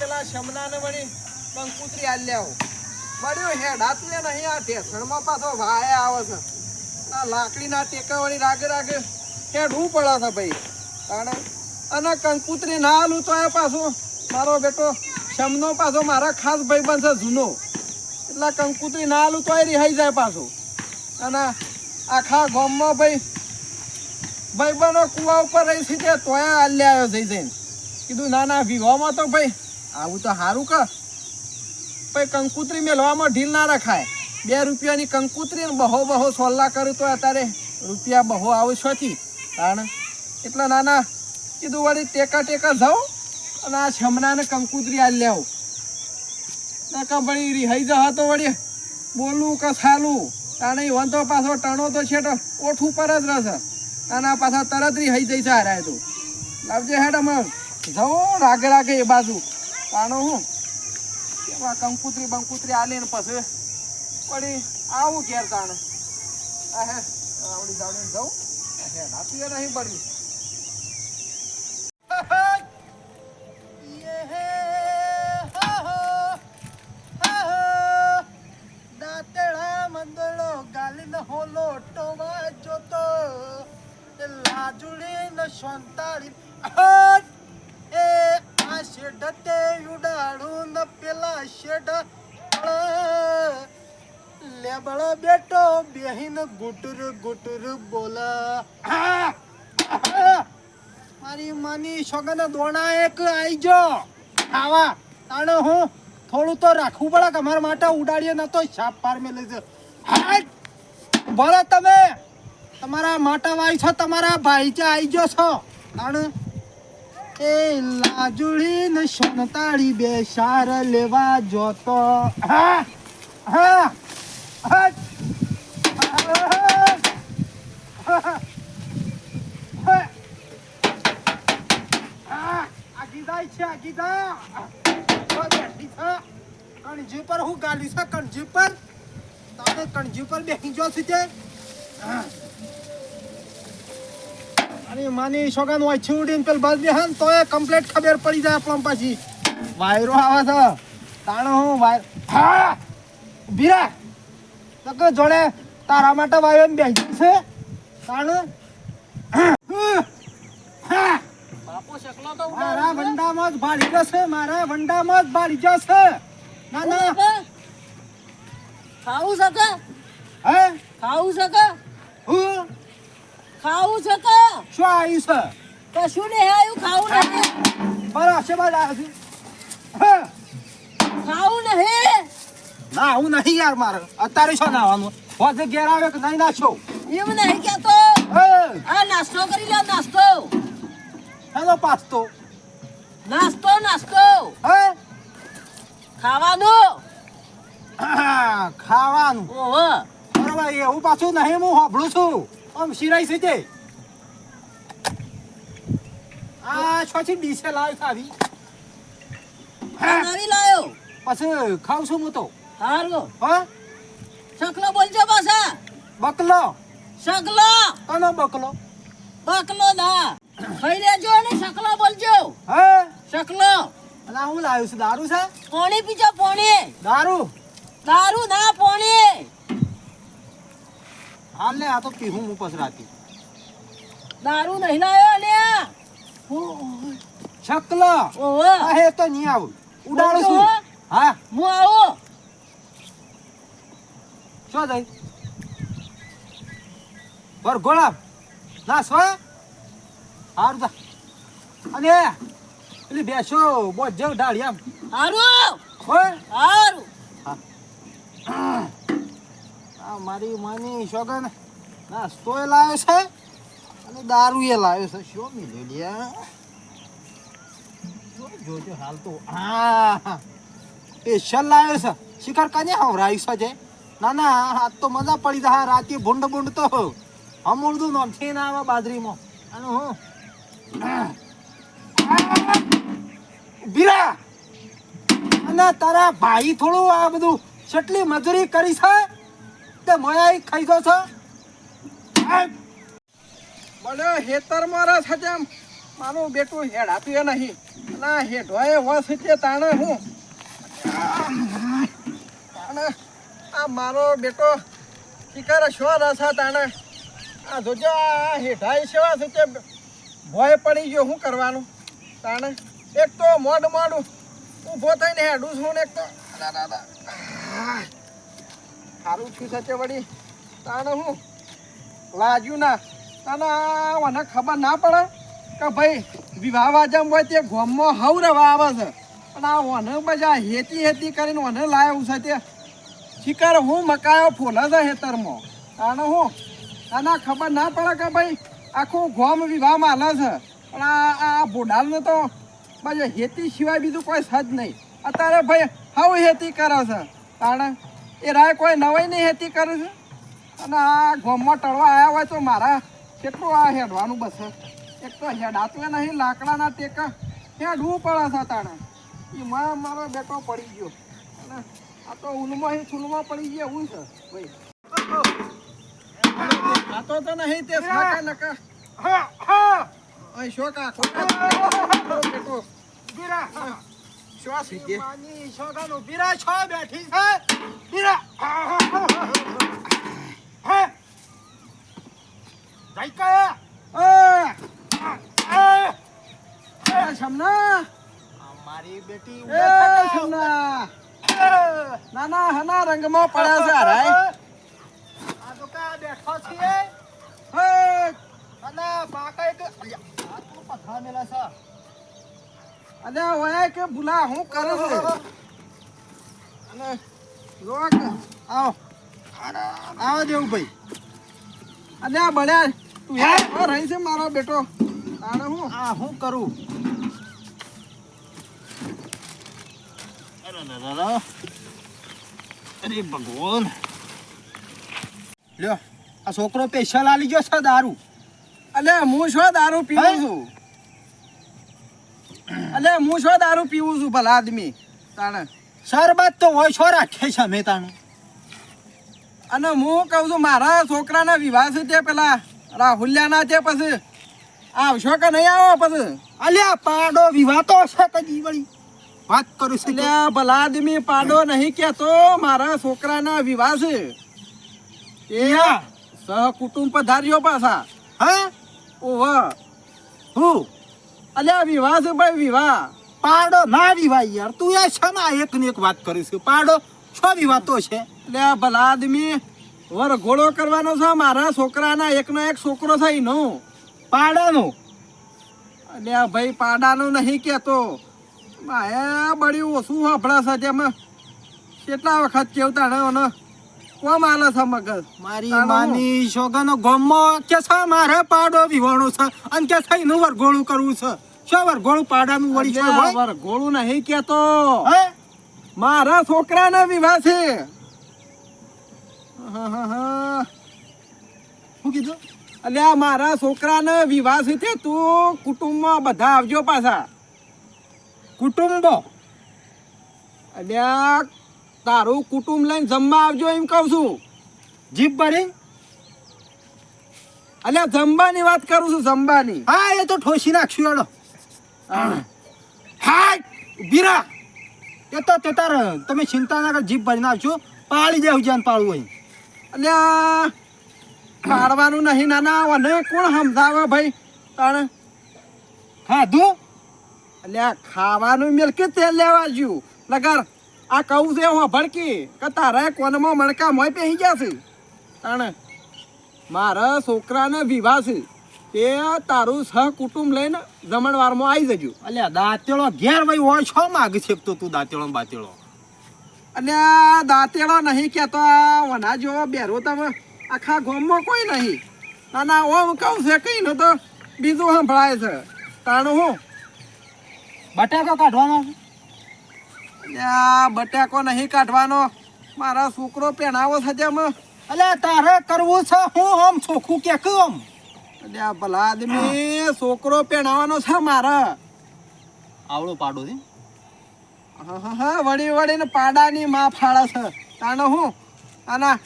પેલા શમનાને વળી કંકુતરી આલ્યા મળ્યું હેડ હાથલે નહીં આ ઢેસણમાં પાછો ભાઈ આવે છે. આ લાકડીના ટેકા વળી રાગે રાગે હેડવું પડે છે ભાઈ. તાણે અને કંકુતરી ના આલું તો એ પાછું મારો બેટો શમનો પાછો મારા ખાસ ભાઈબંધ છે જૂનો. એટલે કંકુતરી ના આલું તો એ રિહાઈ જાય પાછું. અને આખા ગામમાં ભાઈ ભાઈબંધો કુવા ઉપર રહી છે તોય આલ્યા આવ્યો જઈ જઈને. કીધું, ના ના, વિવાહમાં તો ભાઈ આવું તો સારું કે. ભાઈ, કંકુતરી મેળવામાં ઢીલ ના રખાય. બે રૂપિયાની કંકુતરી બહો બહો સોલ્લા કરું તો અત્યારે રૂપિયા બહુ આવે કારણ એટલા નાના કીધું વળી ટેકા ટેકા જાઉં અને આ છમણાને કંકુતરી આ લેવું. નકા વળી રિહાઈ જવા તો વળી. બોલવું કે સાલું. તાણે ઈવન તો પાછો ટણો તો છે ઓઠ ઉપર જ રહેશે. અને પાછા તરત રિહાઈ જઈ છે હારાય તું. લાવજે હેડ અમે જવું રાગે રાગે એ બાજુ. તાણો હું? એમાં કંકુતરી બંકુતરી આલી ને પછી પડી આવું ઘેર તાણ. હે આવડી જાવડીને જવું હે નાતીએ નહીં પડવી જોતો. એ લાજુડી ને! એ આ શેઢ તે ઉડાડું ને પેલા શેઢ. લેબળ બેટો બેહીન ગુટુર ગુટુર બોલા. મારી માની સોગન દોણા એક આઈ જો ખાવા તાણે હું થોડું તો રાખવું પડે કે અમારા માટે ઉડાડીએ, ન તો સાપ પાર મેં લઈ બોલો તમે. તમારા માટા વાઈ છો, તમારા ભાઈ આઈ ગયો છો. તાણે એ લાજુડી ને સોનતાળી બે સાર લેવા જોતો. હા હા હા જાય છે આગી જા બેઠી છે. પર હું ગાલી છે, કણજી પર તારે કણજી પર બેસી જો છે તે માની સોગન વાય ઉડીને પેલ બસ બેહન તો એ કમ્પ્લીટ ખબર પડી જાય આપણને પાછી. વાયરો આવે છે. તાણો હું વાયર હા! બીરા તક જોડે તારા માટે વાયરો બેસી છે. તાણો? તો મારા વંડામાં જ ભાળી જશે મારા વંડામાં જ ભાળી જશે ના ના. ખાવું શકે હે? ખાવું શકે ખાવું છે કે શું આવ્યું છે? કશું નહીં આવ્યું ખાવું નહીં. બરાબર છે બરાબર ખાવું નહીં? ના હું નહીં યાર મારે. અત્યારે શું નાવાનું? હોજે ઘેર આવે કે નહીં નાખો એમ નહીં કેતો આ નાસ્તો કરી લો નાસ્તો. હેલો પાસ્તો. નાસ્તો નાસ્તો. હે? ખાવાનું? હા, ખાવાનું. ઓહો. બરાબર એવું પાછું નહીં હું હોભળું છું. આમ સિરાઈ છે તે. આ છોથી ડીસે લાવી ખાવી નવી લાયો. પછી ખાવ છું હું તો. હારું હા. શકલો બોલજો પાછા. બકલો. શકલો. કનો બકલો? બકલો ના. ખાઈ લેજો ને શકલો બોલજો. હે? શકલો. આ હું લાવ્યું છું દારૂ છે? પોણી પીજો પોણી. દારૂ? દારૂ ના પોણી. હાલ ને આ તો પીહું હું પસરાતી રાતે. દારૂ નહીં લાયો લે. છકલો. હે તો નહીં આવું. ઉડાડું છું. હો? હા. હું આવું. શું જઈ બર ગોળા. ના સ્વ હારું જા. અને પેલી બેસો બોજ જેવું ઢાળી આમ. હારું. હારું. આ મારી માની શોગન. નાસ્તોય લાવ્યો છે અને દારૂ એ લાવ્યો છે. શું મિલો લ્યા જો જોજો હાલ તો. હા સ્પેશિયલ લાવ્યો છે. શિખર કને હવરાયું છે જે? ના ના આ તો મજા પડી જાય. રાતે ભૂંડ ભૂંડ તો અમૂળદું નામ છે ના આવા બાજરીમાં. અને હું બીરા અને તારા ભાઈ થોડું આ બધું કેટલી મજૂરી કરી છે? તે મોયા ખાઈ છો? મને હેતર મારા એમ મારું બેટું હેડાતું એ નહીં. ના હેઠવાએ વસ છે તાણે હું. તાણે. આ મારો બેટો શિકાર શો રસા તાણે? આ જોજો, આ હેઠાઈ સેવા છે તે ભોય પડી ગયો, શું કરવાનું? તાણે. એક તો મોડ મોડું. ઊભો થઈને હેડું છું ને એક તો. આહ. સારું છે વળી. તાણે હું લાજ્યું ના. તને મને ખબર ના પડે કે ભાઈ, વિવાહ વાજમ હોય તે ગોમમાં હવ રવા આવે છે. પણ આ વને બધા હેતી હેતી કરીને વને લાવ્યું છે તે. શિકાર હું મકાયો ફોલે છે હેતરમાં તાણે હું તને ખબર ના પડે કે ભાઈ, આખું ગોમ વિવાહમાં માલે છે. પણ આ બોડાલને તો પછી હેતી સિવાય બીજું કોઈ સજ નહીં. અત્યારે ભાઈ હવ હેતી કરે છે. તાણે એ રાય કોઈ નવાઈ નહીં હેતી કરે છે. અને આ ગોમમાં ટળવા આવ્યા હોય તો મારા કેટલું આ હેડવાનું બસ. એક તો હેડાતું નહીં લાકડાના ટેકા. હેડવું પડે છે તાણે. એમાં મારો બેટો પડી ગયો. અને આ તો ઉલમાં ચૂલમાં પડી ગયા એવું છે ભાઈ. આ તો તો નહીં તે સાકા નકા. અહીં શોક આખો મારો બેટો શ્વાસ લીધે આ, એ સમના? મારી બેટી સમના. ના ના હના રંગમાં પડ્યા છે હારાય આ તો કા બેઠો છીએ હે? અને બાકા એક આ તો પથા મેલા છે. અને ઓય કે ભૂલા હું કરું છું? અને રોક આવ. આવો દેવું ભાઈ. અને આ બળ્યા તું યાર રહી છે મારો બેટો. તાણે હું? આ હું કરું? અરે. અરે ભગવાન. લ્યો આ છોકરો સ્પેશિયલ આલી ગયો છે દારૂ. અલે હું શું દારૂ પીવું છું? અલે હું શું દારૂ પીવું છું ભલા આદમી. તાણે. શરબત તો હોય છો રાખે છે અમે તાણું. અને હું કહું છું મારા છોકરાના વિવાહ છે તે પેલા રાહુલ્યાના છે પછી. આવશો કે નહીં આવો પછી? અલ્યા પાડો વિવાહ તો છે કદી વળી વાત કરું છું એટલે ભલા આદમી પાડો નહીં કેતો મારા છોકરાના વિવાહ છે. એ સહકુટુંબ પધાર્યો પાછા. હા? ઓહ હું? અલ્યા વિવાહ છે ભાઈ, વિવાહ. પાડો, ના વિવાહ યાર. તું છે ને એક ને એક વાત કરીશ? પાડો, છો વિવાતો છે. એટલે ભલા આદમી વરઘોડો કરવાનો છે, મારા છોકરાના એકનો એક છોકરો છે એનો. પાડાનો. આ ભાઈ પાડાનો નહીં કહેતો. માયા બળી ઓછું સાંભળે છે તેમાં કેટલા વખત કેવતા ને કોમ આલે છે મગજ? મારી માની સોગાનો ગમો કે છે મારે પાડો વિવાણો છે અને કે છે એનું વરઘોડું કરવું છે. શું વરઘોડું પાડાનું વળી છે એટલે આ હોય? વરઘોડું નહીં કેતો હે? મારા છોકરાના વિવાહ. છે. શું કીધું? એટલે મારા છોકરાના વિવાહ છે તે કુટુંબમાં બધા આવજો પાછા. કુટુંબો. આ તારું કુટુંબ લઈને જમવા આવજો એમ કહું છું. જીભ ભરી? એટલે જમવાની વાત કરું છું જમવાની. હા એ તો ઠોસી નાખશું એડો હા. બીરા એ તો તે તાર તમે ચિંતા ના કર જીભ ભરી નાખજો. પાળી દેવું જ્યાં પાળવું હોય. આ પાડવાનું નહીં નાના અને કોણ સમજાવે ભાઈ? તાણે. ખાધું તું? અલ્યા ખાવાનું મેલ કે તેલ લેવા જ્યું લગર આ કહું છે હું ભડકી. કે તારા કોનમાં મણકા મોય પહેરી ગયા છે? તાણે મારા છોકરાને વિવાહ છે. તે તારું સહકુટુંબ લઈને જમણવારમાં આવી જજો. અલ્યા દાંતેળો ઘેર ભાઈ હોય છો માગ છે તો દાંતેળો બાતેળો અને આ દાંતેડો નહીં કહેતો આ વના જેવો બેરો તમે આખા ગામમાં કોઈ નહીં. ના ના ઓમ કહું છે કઈ ન તો બીજું સંભળાય છે. તાણું હું? બટાકો કાઢવાનો બટાકો નહીં કાઢવાનો. મારા છોકરો પહેણાવો છે તેમ અલ્યા તારે કરવું છે? હું આમ ચોખ્ખું કે કેમ આ ભલા આદમી છોકરો પહેણાવાનો છે મારે. આવડો પાડો છે. હા હા હા વળી વળીને પાડાની માં ફાળે છે. તાણે હું? આના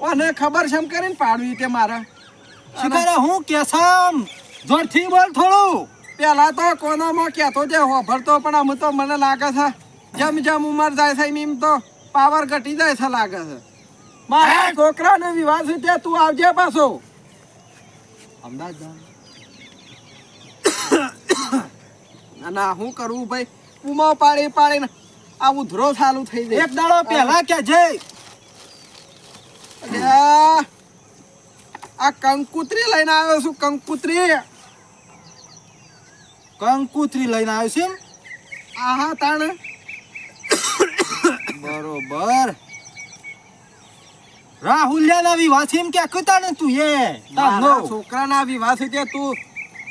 ઓને ખબર છે એમ કરીને પાડવી તે મારે. શિકારે હું કેસમ જોરથી બોલ થોડું. પેલા તો કોનામાં કહેતો જે હોભરતો પણ આમ તો મને લાગે છે. જેમ જેમ ઉંમર જાય છે એમ તો પાવર ઘટી જાય છે લાગે છે. મારા છોકરાને વિવાહ છે ત્યાં તું આવજે પાછો. અમદાવાદ ના ના હું કરવું ભાઈ? ઉમો પાડી પાડીને આ ઉધરો ચાલુ થઈ જાય. એક દાડો પહેલા કે છે આ કંકુત્રી લઈને આવ્યો છું કંકુત્રી. કંકુત્રી લઈને આવ્યો છે? આહા તાણ. બરોબર. રાહુલ્યાના વિવાહ છે એમ કે કુતા ને તું એ. મારા છોકરાના વિવાહ છે તે. તું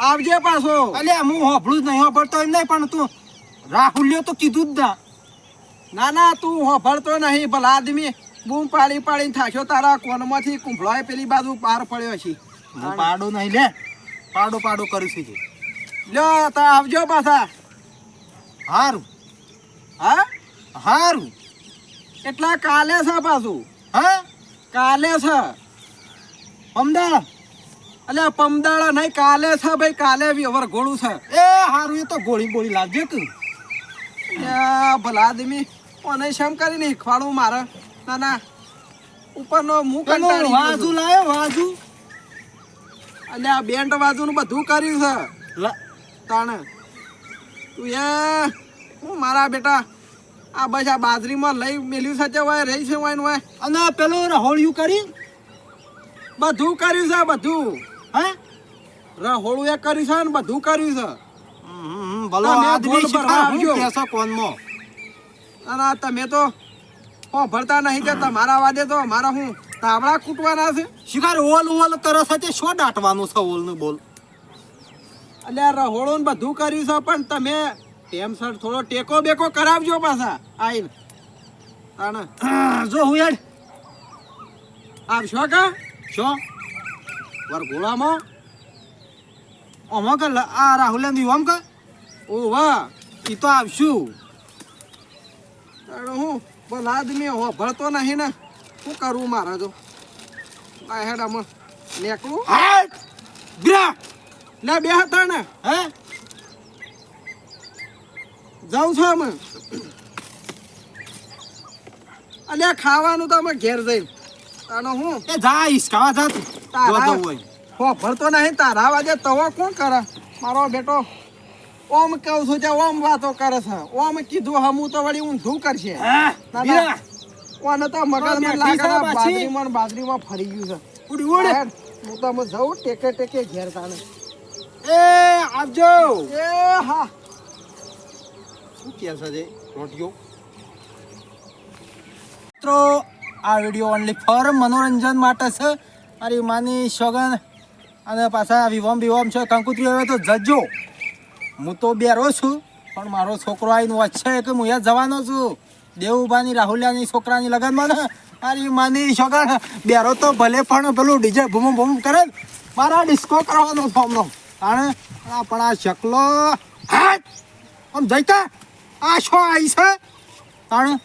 આવજે પાછો. અલ્યા હું હોભળું જ નહીં હોભળતો એમ નહીં પણ તું રાહુલિયો તો કીધું જ ના. ના ના તું હોભળતો નહીં ભલા આદમી. બૂમ પાડી પાડીને થાક્યો તારા કોનમાંથી કુંભળોય પેલી બાજુ પાર પડ્યો છે. હું પાડો નહીં લે. પાડો પાડો કરું છું લ્યો તો આવજો પાછા. હારું. હા? હારું. એટલા કાલે છે પાછું. હા? કાલે છે. અમદાવાદ અલ્યા પમદાળા નહીં કાલે છે ભાઈ કાલે વરઘોડું છે. એ હારું એ તો ગોળી ગોળી લાગજે તું. ભલા આદમી કોને શેમ કરીને ખવાડું મારે? ના ના. ઉપરનો મું કંટાળી વાજુ. લાયો વાજુ. અલ્યા બેન્ડ બાજુનું બધું કર્યું છે. તાણે. તું એ હું મારા બેટા આ બસ આ બાજરીમાં લઈ મેલ્યું સાચે હોય રહી છે હોય હોય અને પેલું રહોળિયું કરી? બધું કર્યું છે બધું. હે? રહોળું એ કર્યું છે ને બધું કર્યું છે. ભલો આદમી કોનમાં. અને તમે તો ભરતા નહીં તે તમારા વાદે તો મારા હું તાવડા કૂટવાના છે. શિકાર ઓલ ઓલ કરે છે શું દાટવાનું છે ઓલનું બોલ? એટલે રહોળું ને બધું કર્યું છે પણ તમે ટેમ સર થોડો ટેકો બેકો કરાવજો પાછા. આઈને તાણે જો હું યાર આવશો કા? શો વરઘોડામાં આમાં કે આ રાહુલ વિવામ કે? ઓ વાહ ઈ તો આવશું. હું બોલ આદમી હો ભળતો નહીં ને. શું કરવું મારે તો આ હેડામાં નેકળું. ગ્રા લે બે હતા ને. હે? જાઉં છો અમે અલ્યા ખાવાનું તો અમે ઘેર જઈ તાનો હું? એ જા ઈસકાવા જા તું તારા હો ભરતો નહીં તારા વાજે તવો કોણ કરે? મારો બેટો ઓમ કહું છું જે ઓમ વાતો કરે છે. ઓમ કીધું હમું તો વળી ઊંધું કરશે. હા ના, બીરા. ઓને તો મગજમાં બેઠી લાગે છે ને પાછી. બાજરીમાં બાજરીમાં ફરી ગયું છે. ઉડી ઉડ. હું તો અમે જઉં ટેકે ટેકે ઘેર તાને. એ આવજો. એ હા. શું કહે છે રોટીઓ મિત્રો, આ વીડિયો ઓનલી ફોર મનોરંજન માટે છે. મારી માની સોગન અને પાછા વિવમ વિવમ છે. કંકુત્રી, હવે તો જજો. હું તો બેરો છું, પણ મારો છોકરો આવીને વચ્ચે કે હું અહીંયા જવાનો છું? દેવુબાની રાહુલિયાની છોકરાની લગ્નમાં ને? મારી માની છોકરા બેરો તો ભલે, પણ પેલું ડીજે ભૂમ ભૂમ કરે મારા ડિસ્કો કરવાનો ફોર્મનો કારણ પણ આ શકલો આમ જઈતા આ શું આવી છે કારણ